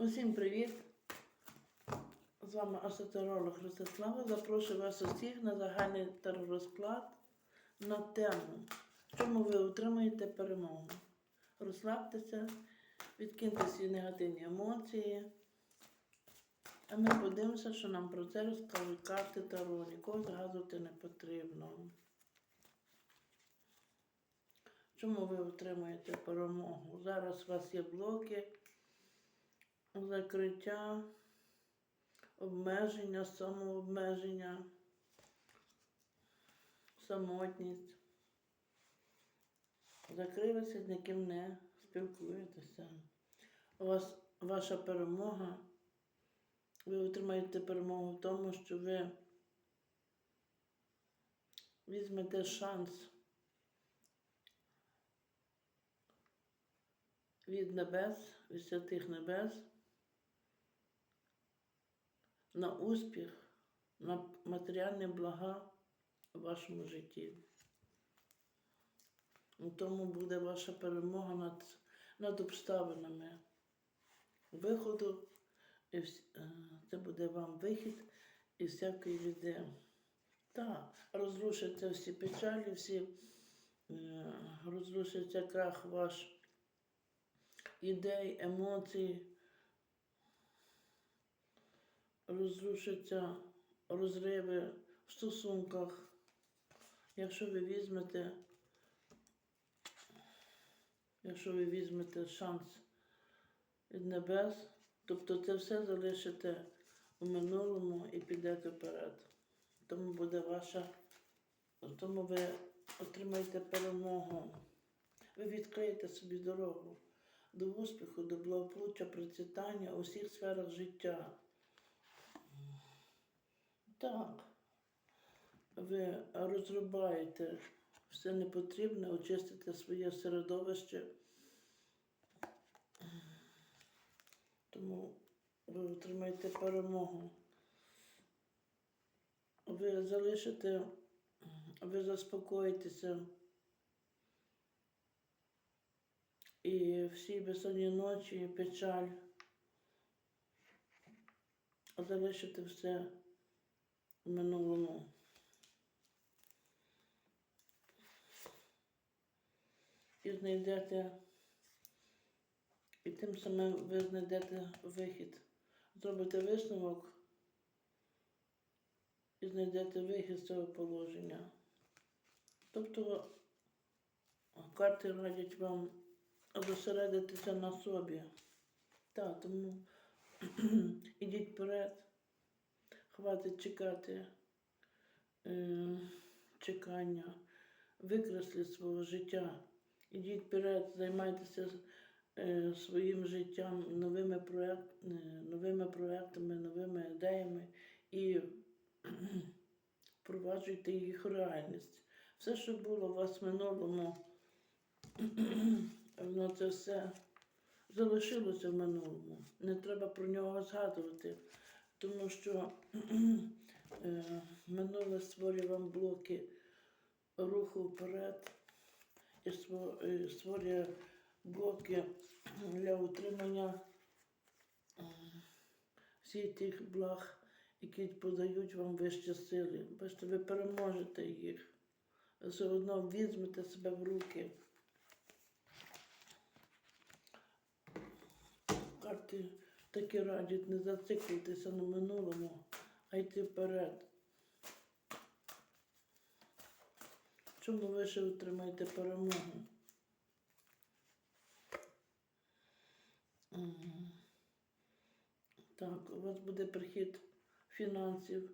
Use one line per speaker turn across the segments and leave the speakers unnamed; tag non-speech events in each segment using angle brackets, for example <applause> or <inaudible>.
Усім привіт! З вами асоціолог Ростислава. Запрошую вас усіх на загальний теророзклад на тему, чому ви отримаєте перемогу. Розслабтеся, відкиньте всі негативні емоції. А ми подивимося, що нам про це розкажуть карти Таро. Нікого згадувати не потрібно. Чому ви отримуєте перемогу? Зараз у вас є блоки закриття, обмеження, самообмеження, самотність. Закрилися, з ніким не спілкуєтеся. У вас ваша перемога. Ви отримаєте перемогу в тому, що ви візьмете шанс від небес, від святих небес на успіх, на матеріальні блага в вашому житті. Тому буде ваша перемога над, над обставинами виходу. І е, це буде вам вихід із всякої біди. Так, розрушаться всі печалі, всі е, розрушиться крах ваш ідей, емоцій, розрушаться розриви в стосунках. Якщо ви візьмете, якщо ви візьмете шанс від небес, тобто це все залишите у минулому і підете вперед. Тому буде ваша, тому ви отримаєте перемогу. Ви відкриєте собі дорогу до успіху, до благополуччя, процвітання у всіх сферах життя. Так. Ви розрубаєте все непотрібне, очистите своє середовище. Тому ви отримаєте перемогу. Ви залишите, ви заспокоїтеся. І всі безсонні ночі, печаль. Залишити все минулому. І знайдете, і тим самим ви знайдете вихід. Зробите висновок і знайдете вихід з цього положення. Тобто карти радять вам зосередитися на собі. Так, тому <clears throat> ідіть вперед, хватить чекати е, чекання, викресліть свого життя. Ідіть вперед, займайтеся е, своїм життям новими, проект, е, новими проектами, новими ідеями і <clears throat> впроваджуйте їх реальність. Все, що було у вас в минулому, <clears throat> воно це все залишилося в минулому. Не треба про нього згадувати, тому що <clears throat> е, минуле створює вам блоки руху вперед і е, створює блоки <clears throat> для утримання е, всіх тих благ, які подають вам вищі сили. Бачите, ви переможете їх. Все одно візьмете себе в руки. Карти такі радять не зациклюйтеся на минулому, а йти вперед. Чому ви ще отримаєте перемогу? Так, у вас буде прихід фінансів,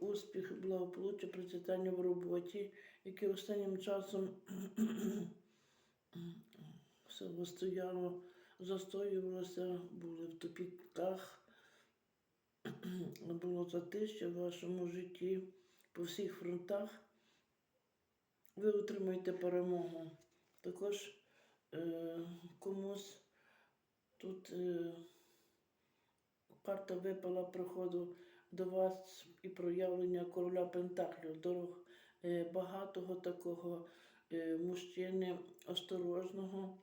успіх, благополуччя, процвітання в роботі, яке останнім часом <clears throat> все стояло, застоювалося, були в тупіках, <clears throat> було затище в вашому житті по всіх фронтах. Ви отримаєте перемогу. Також е, комусь тут е, карта випала приходу до вас і проявлення короля Пентаклів, дорог е, багатого такого е, мужчини осторожного,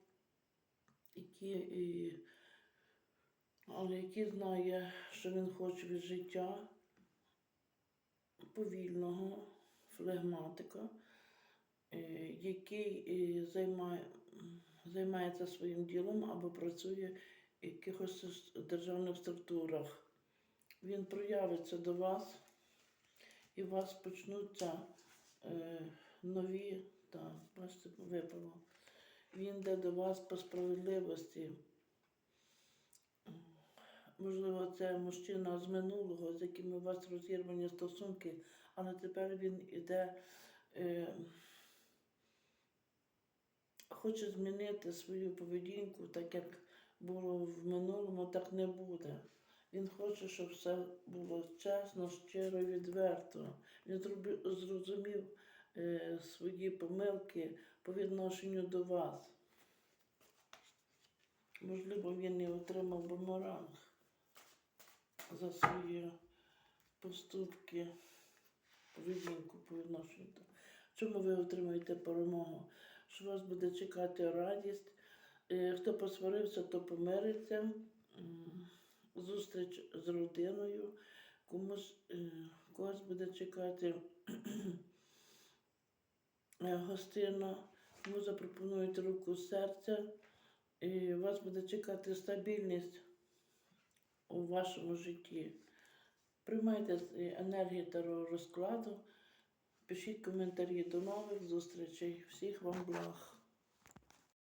е, але який знає, що він хоче від життя повільного флегматика, е, який е, займає, займається своїм ділом або працює в якихось державних структурах. Він проявиться до вас, і у вас почнуться е, нові, так, бачите, випало. Він йде до вас по справедливості. Можливо, це мужчина з минулого, з яким у вас розірвані стосунки, але тепер він іде, е, хоче змінити свою поведінку, так як було в минулому, так не буде. Він хоче, щоб все було чесно, щиро відверто. Він зрозумів свої помилки по відношенню до вас. Можливо, він і отримав бумеранг за свої поступки, поведінку по відношенню. до- Чому ви отримаєте перемогу? Що вас буде чекати радість? Е, Хто посварився, то помириться. Зустріч з родиною, комусь е, когось буде чекати е, гостина, Тому запропонують руку серця, і вас буде чекати стабільність у вашому житті. Приймайте енергію та розкладу, пишіть коментарі до нових зустрічей. Всіх вам благ.